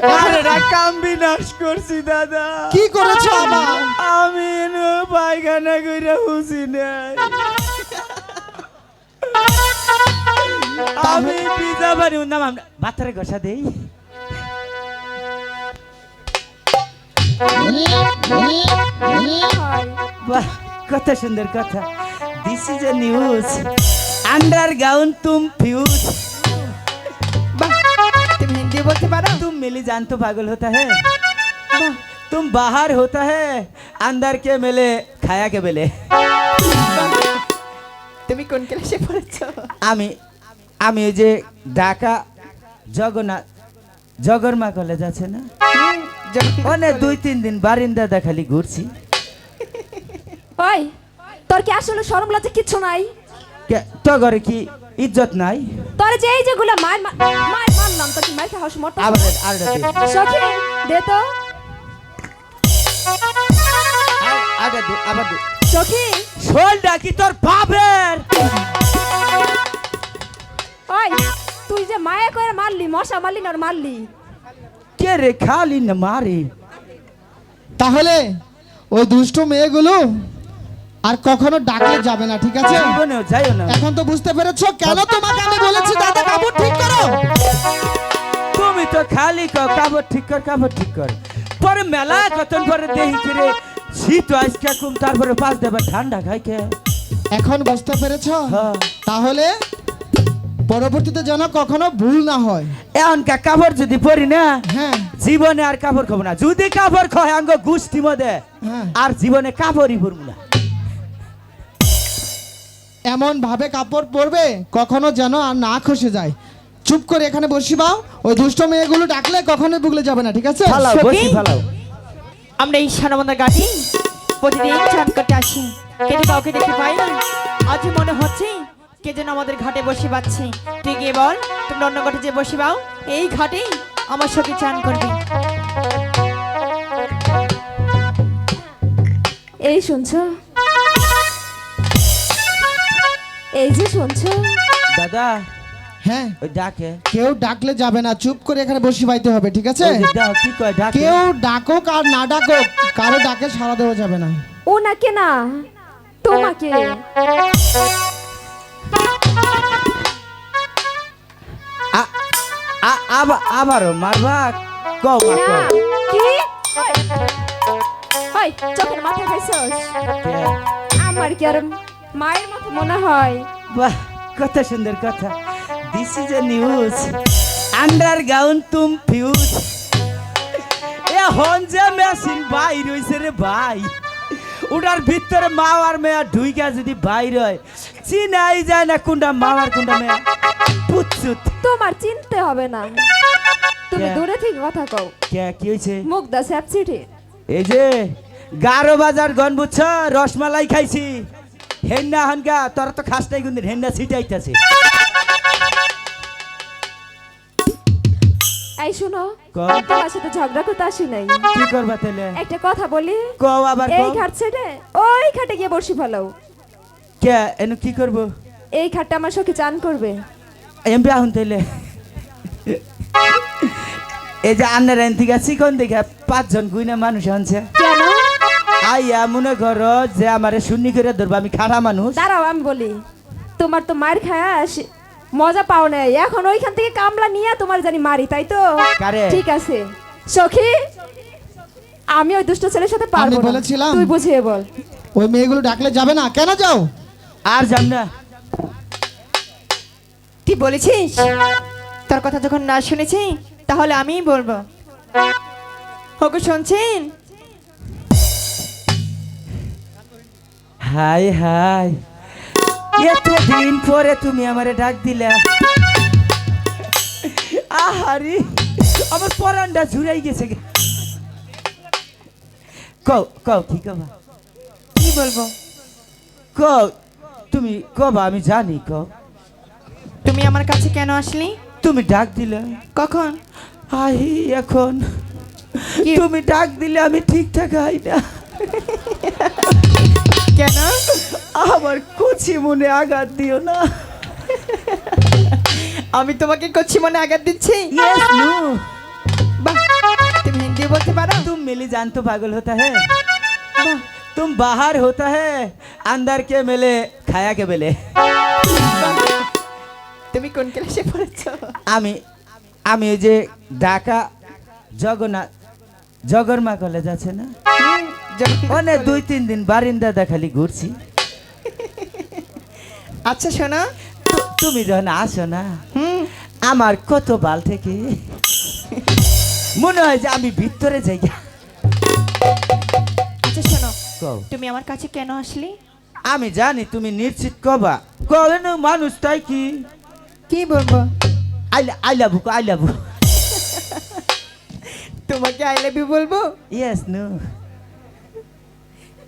আরে না কাম বিনাশ করছি দাদা। কি করেছ আবার আমি পায়খানা কইরা হুসি নাই। আমি পিজা বাড়ি নাম আমরা বাতারে ঘষা দেই। বাহ কত সুন্দর কথা। This is a news underground তুম ফিউজ তুমি হিন্দি বলতে পারো तुम मिली जान तो पागल होता है तुम बाहर होता है अंदर के मेले खाया के बेले তুমি কোন ক্লাসে পড়েছো আমি আমি ওই যে ঢাকা জগন্নাথ জগরমা কলেজ আছে না অনেক দুই তিন দিন বারিন্দা দেখালি ঘুরছি ওই তোর কি আসলে শরম লজ্জা কিচ্ছু নাই কে- তো ঘরে কি ইজ্জত নাই তোর যে এই যেগুলো মার মার মারলাম তোর কি মার খাওয়া মরতে আবার আর সখী দে তো। আবার দে আবার দে। সখী শোল ডাকি তোর বাপের? ওই তুই যে মায়া করে মারলি মশা মারলি না মারলি। কে রে খালি না মারি? তাহলে ওই দুষ্ট মেয়েগুলো আর কখনো ডাকলে যাবে না ঠিক আছে? জীবনেও যাইও না। এখন তো বুঝতে পেরেছ? কেন তোমাকে আমি বলেছি দাদা কাপড় ঠিক করো? তুমি তো খালি ক কাপড় ঠিক কর কাপড় ঠিক কর। পরে মেলা কতন পরে দেহি করে শীত আজকে কম তারপরে পাঁচ দেবে ঠান্ডা খাই কে এখন বুঝতে পেরেছ? হ্যাঁ। তাহলে পরবর্তীতে যেন কখনো ভুল না হয়। এখন কাপড় যদি পরি না হ্যাঁ। জীবনে আর কাপড় খাব না। যদি কাপড় খায় আঙ্গ গুষ্টি মধ্যে হ্যাঁ। আর জীবনে কাপড়ই পরবো না। এমন ভাবে কাপড় পরবে কখনো যেন আর না খসে যায়। চুপ করে এখানে বসি বাও ওই দুষ্ট মেয়েগুলো ডাকলে কখনোই বুগলে যাবে না ঠিক আছে? আমরা এই সানবন্ধা গাড়ি প্রতিদিন চান করতে আসি। কিন্তু কাউকে দেখতে পাই না আজ মনে হচ্ছে কে যেন আমাদের ঘাটে বসে পাচ্ছে তুই গিয়ে বল তুমি অন্য ঘাটে যে বসে পাও এই ঘাটেই আমার সঙ্গে চান করবি। এই শুনছো? এই যে শুনছো? দাদা হ্যাঁ। ওই ডাকে। কেউ ডাকলে যাবে না চুপ করে এখানে বসি পাইতে হবে ঠিক আছে? ওই কি কয় ডাকে। কেউ ডাকুক আর না ডাকুক কারও ডাকে সারা দেওয়া যাবে না। ও নাকে না? তোমাকে। আ- আ- আবার আবারও মারবা? কও না কি? ওই চোখের মাথা খাইছস আমার কি আর মায়ের মতো মনে হয়। বাহ কত সুন্দর কথা। This is a news under gown তুম ফিউজ এ হন যে মেশিন বাই রইছে রে ভাই। ওটার ভিতরে মা আর মেয়া ঢুইকা যদি বাইর হয় চিনাই যায় না কোনটা মা আর কোনটা মেয়া। পুচ্ছুত। তোমার চিনতে হবে না। তুমি? দূরে থেকে কথা কও। কে? কি হয়েছে মুখ দা স্যাপসিটি এই যে গারো বাজার গন বুঝছ রসমালাই খাইছি। হেন্না হনগা তোর তো খাস নাই কিন্তু হেন্না ছিটাইতাছে। এই শুনো। তোমার সাথে ঝগড়া করতে আসি নাই। কি করবা তাহলে একটা কথা বলি কও আবার এই। ঘাট ছেড়ে ওই ঘাটে গিয়ে বসি ফেলাও। কে? এনু কি করব? এই ঘাটটা আমার সখী চান করবে। এমপি আহুন তাইলে। এই যে আন্নার এন থেকে চিকন দেখে পাঁচজন গুইনা মানুষ আনছে। কেন? আইয়া মনে করো যে আমারে শূন্য করে ধরবো আমি খারাপ মানুষ। দাঁড়াও আমি বলি তোমার তো মার খায় মজা পাও নাই। এখন ওইখান থেকে কামলা নিয়ে তোমার জানি মারি তাই তো? ঠিক আছে। সখী আমি ওই দুষ্ট ছেলের সাথে পারব আমি না। বলেছিলাম। তুই বুঝিয়ে বল। ওই মেয়েগুলো ডাকলে যাবে না। কেন যাও? আর যাম না। তুই বলেছিস? তোর কথা যখন না শুনেছি তাহলে আমিই বলব। ওকে শুনছেন? Hi hi. এতদিন পরে তুমি আমারে ডাক দিলা। আহারি আমার পরানটা ঝুরাই গেছে। কও কও কি কবা? কি বলব? কও তুমি কবা আমি জানি কও। তুমি আমার কাছে কেন আসলি? তুমি ডাক দিলে। কখন? আই এখন। তুমি ডাক দিলে আমি ঠিকঠাক আই না। কেন? আমার কচি মনে আঘাত দিও না। আমি তোমাকে কচি মনে আঘাত দিচ্ছি? তুমি হিন্দি বলতে পারো? তুমি মিলি জানতো পাগল হতা হ্যাঁ তুম বাহার হতা হ্যাঁ আন্দার কে মেলে খায়া কে বেলে। তুমি কোন ক্লাসে পড়েছ? আমি আমি ওই যে ঢাকা জগন্নাথ জগন্মা কলেজ আছে না? ওনে দুই তিন দিন বারিন্দা দেখালি ঘুরছি। আচ্ছা শোনো। তুমি যখন আসো না হুম। আমার কত বাল থেকে? মনে হয় যে আমি ভিতরে যাই আচ্ছা শোনো। তুমি আমার কাছে কেন আসলি? আমি জানি তুমি নিশ্চিত কবা। কবেন মানুষটাই কি? কি বলব? আইলা আইলা বুকো আইলা বুক তোমাকে আই লাভ ইউ বলব? ইয়েস নো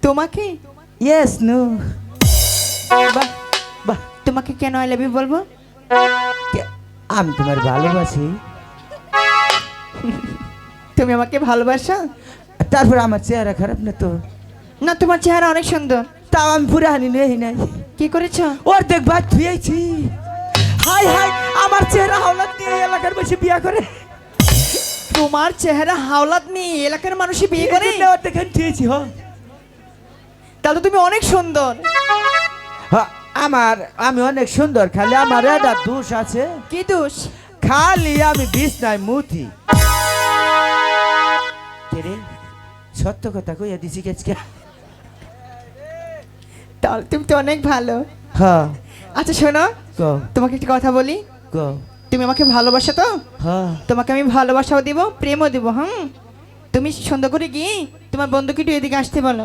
তোমাকে? ইয়েস নো বাহ বাহ তোমাকে কেন আই লাভ ইউ বলব? আমি তোমার ভালোবাসি। তুমি আমাকে ভালোবাসো? তারপর আমার চেহারা খারাপ না তো? না তোমার চেহারা অনেক সুন্দর। তাও আমি পুরো হানি নেই নাই। কি করেছ? ওর দেখ ভাই ধুয়েছি। হাই হাই আমার চেহারা হাওলাত দিয়ে এলাকার বসে বিয়া করে। তোমার চেহারা হাওলাত নিয়ে এলাকার মানুষই বিয়ে করে? ওর দেখেন ধুয়েছি হ। তাহলে তুমি অনেক সুন্দর। হ্যাঁ, আমার আমি অনেক সুন্দর খালি আমার একটা দোষ আছে। কি দোষ? খালি আমি বিছনায় মুথি সত্য কথা কইয়া দিছি কেচকে তাহলে তুমি তো অনেক ভালো। হ্যাঁ। আচ্ছা শোনো তোমাকে একটা কথা বলি। তুমি আমাকে ভালোবাসো তো? হ্যাঁ। তোমাকে আমি ভালোবাসাও দিব প্রেমও দিব হুম? তুমি সুন্দর করে গিয়ে তোমার বন্ধুকে একটু এদিকে আসতে বলো।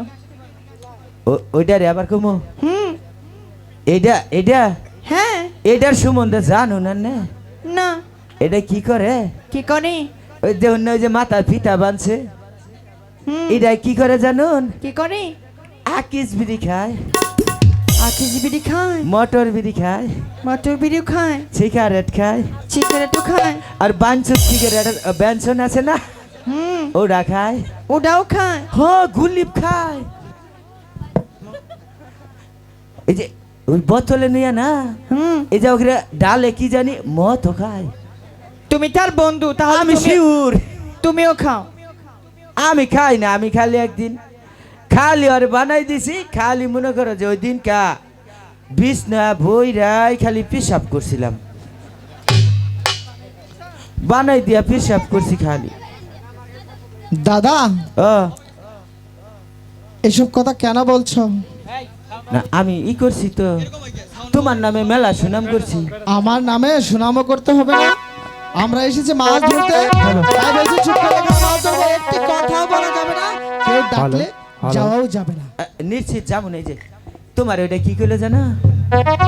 ওইটা রে আবার কমো? হুম। এটা এটা হ্যাঁ। এটার সম্বন্ধে জানো না নে? এটা কি করে? কি করে? ওই যে অন্য যে মাথার ফিতা বানছে হুম। এটা কি করে জানুন? কি করে? আকিস বিড়ি খায়। আখিস বিড়ি খায়। মটর বিড়ি খায়। মটর বিড়িও খায়। সিগারেট খায়। সিগারেটও খায়। আর বাঞ্চুর সিগারেট ব্যঞ্জন আছে না? হুম। ওরা খায়। ওটাও খায়। হ গুলিপ খায়। এই যে ওই বোতলে নিয়ে না? হুম। এই যে ওখানে ডালে কি জানি মত খায়। তুমি তার বন্ধু তাহলে আমি শিউর। তুমিও খাও। আমি খাই না আমি খালি একদিন। খালি আর বানাই দিছি খালি মনে করো যে ওই দিন কা বিছনা বইরাই খালি পেশাব করছিলাম। বানাই দিয়া পেশাব করছি খালি। দাদা ও। এসব কথা কেন বলছো? না আমি ই করছি তো। তোমার নামে মেলা সুনাম করছি। আমার নামে সুনামও করতে হবে না। আমরা এসেছি মাছ ধরতে। তাই বলছি চুপ করে মাছ ধরবো। একটি কথাও বলা যাবে না। কেউ ডাকলে যাওয়াও যাবে না। নিশ্চিত যেমন এই যে। তোমার ওইটা কি করল জানো?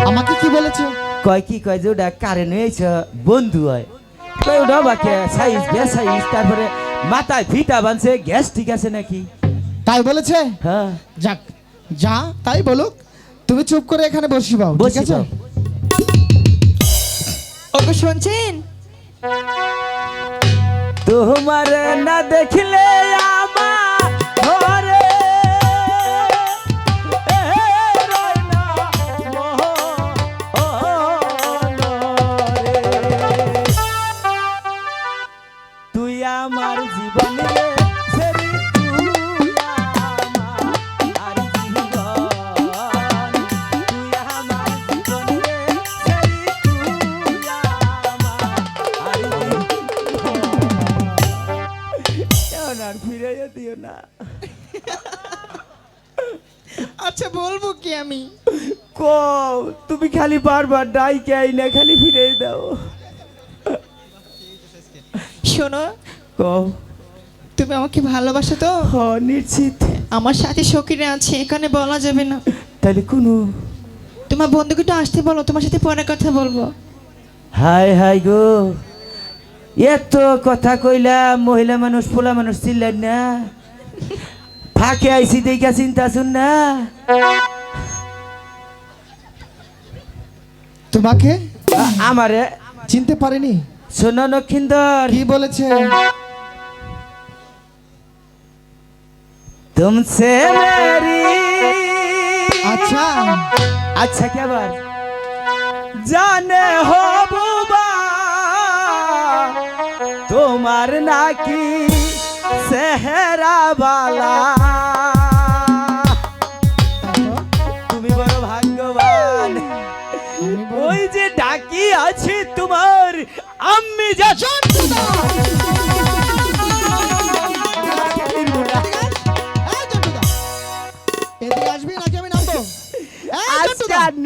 আমাকে কি বলেছে? কয় কি কয় যে ওটা কারেন্ট হয়েছে বন্ধু হয়। কয় ওটা বাকে সাইজ বে সাইজ তারপরে মাথায় ফিটা বানছে গ্যাস ঠিক আছে নাকি? তাই বলেছে? হ্যাঁ। যাক যা তাই বলুক। তুমি চুপ করে এখানে বসি পাও ঠিক বসি আছে। ওকে শুনছেন? তোমার না দেখলে বলব কি আমি? কো তুমি খালি বারবার ডাইকে আই না খালি ফিরে দাও। শোনো কো তুমি আমাকে ভালোবাসো তো? হ নিশ্চিত। আমার সাথে সকিরে আছে এখানে বলা যাবে না। তাহলে কোনো? তোমার বন্ধুকে একটু আসতে বলো তোমার সাথে পরে কথা বলব। হাই হাই গো। এত কথা কইলাম মহিলা মানুষ পোলা মানুষ চিল্লেন না। ফাঁকে আইসি দেখা চিন্তা শুন না। তোমাকে? আমারে। চিনতে পারেনি। শোনো নক্ষিন্দর। কি বলেছে? তুমসে মেরি। আচ্ছা। আচ্ছা কে বল জানে হবুবা তোমার নাকি সেহেরা বালা। তুমি বড় ভাগ্যবান। ওই যে ডাকি আছে তোমার আমি যা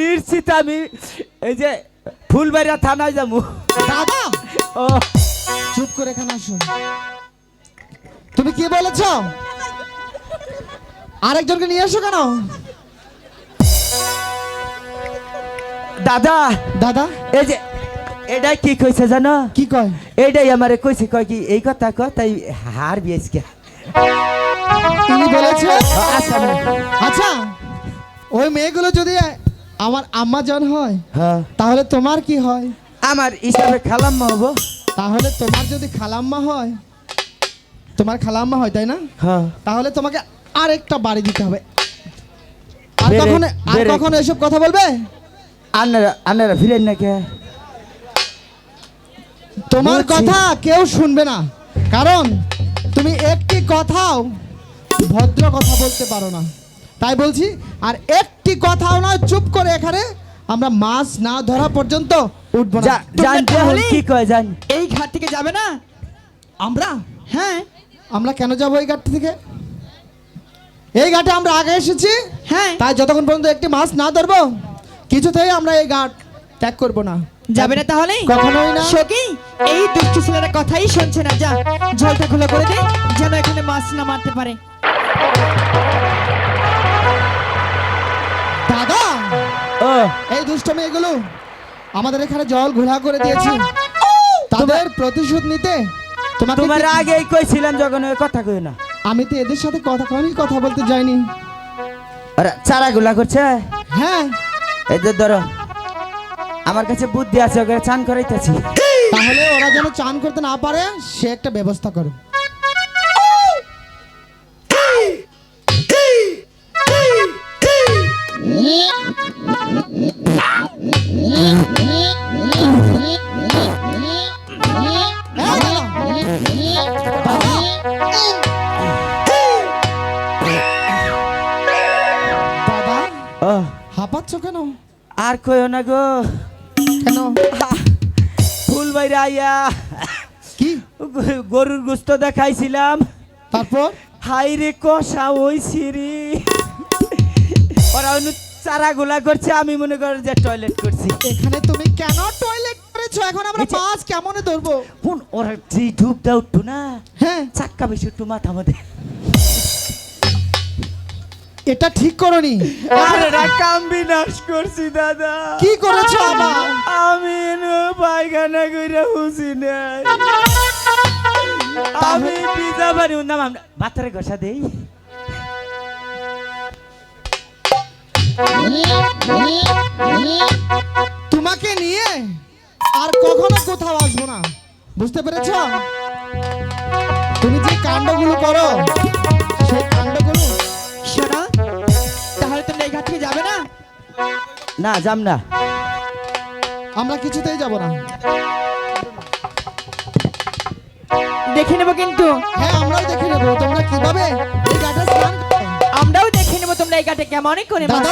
নিশ্চিত আমি এই যে ফুলবাড়িয়া থানায় যাব। দাদা! ও। চুপ করে এখানে আসো। তুমি কি বলেছ? আরেকজনকে নিয়ে এসো কেন? দাদা দাদা? এই যে এটা কি কইছে জানো? কি কয়? এইটাই আমারে কইছে কয় কি এই কথা কয় তাই হার বিয়েছে তিনি বলেছে? আচ্ছা আচ্ছা ওই মেয়েগুলো যদি আমার আম্মা জন হয় হ্যাঁ। তাহলে তোমার কি হয়? আমার হিসাবে খালাম হব। তাহলে তোমার যদি খালাম্মা হয় তোমার খালাম্মা হয় তাই না? হ্যাঁ। তাহলে তোমাকে আরেকটা বাড়ি দিতে হবে। আর কখনো আর এসব কথা বলবে? আন্নারা আন্নারা ফিরেন না কে? তোমার কথা কেউ শুনবে না। কারণ তুমি একটি কথাও ভদ্র কথা বলতে পারো না। তাই বলছি আর একটি কথাও নয় চুপ করে এখানে আমরা মাছ না ধরা পর্যন্ত উঠবো না। কি কয় জান এই ঘাট থেকে যাবে না? আমরা? হ্যাঁ। আমরা কেন যাব এই ঘাট থেকে? এই ঘাটে আমরা আগে এসেছি। হ্যাঁ। তাই যতক্ষণ পর্যন্ত একটি মাছ না ধরবো কিছুতেই আমরা এই ঘাট ত্যাগ করব না। যাবে না তাহলে? কখনোই না। সখী এই দুষ্টু ছেলেরা কথাই শুনছে না যা। জলটা খোলা করে দে যেন এখানে মাছ না মারতে পারে। দাদা! ও। এই দুষ্ট মেয়েগুলো আমাদের এখানে জল ঘোলা করে দিয়েছি। তাদের প্রতিশোধ নিতে তোমার আগেই কইছিলাম যখন ওই কথা কই না। আমি তো এদের সাথে কথা কখনই কথা বলতে যাইনি। আরে চারাগুলা করছে? হ্যাঁ। এদের ধরো আমার কাছে বুদ্ধি আছে ওকে চান করাইতেছি। তাহলে ওরা যেন চান করতে না পারে সে একটা ব্যবস্থা করো। হাঁপাচ্ছ কেন? আর কইও না গো। কেন? ফুল বাইরে আইয়া কি? গরুর গোস্ত দেখাইছিলাম। তারপর? হাই রে কষা ওই সিরি ওরা চারা গুলা করছে আমি মনে করি যে টয়লেট করছি। এখানে তুমি কেন টয়লেট করেছ? এখন আমরা মাছ কেমনে ধরবো? কোন ওরা যে ধূপটা উঠতো না হ্যাঁ। চাক্কা বেশি উঠতো মাথা মধ্যে। এটা ঠিক করনি। আরে না কাম বিনাশ করছি দাদা। কি করেছ? আবার আমি নো পায়খানা কইরা হুসি নাই। আমি পিজা বাড়ি উন্দাম আমরা বাতারে ঘষা দেই। তোমাকে নিয়ে আর কখনো কোথাও আসব না। বুঝতে পেরেছ? তুমি যে কাণ্ডগুলো করো সেই শোনো থেকে যাবে না? না যাম না। আমরা কিছুতেই যাব না। দেখে নেব কিন্তু। হ্যাঁ আমরাও দেখে নেব। তোমরা কীভাবে এই ঘাটে স্নান আমরাও দেখে নেব তোমরা এই গাটে কেমন করে মাছ।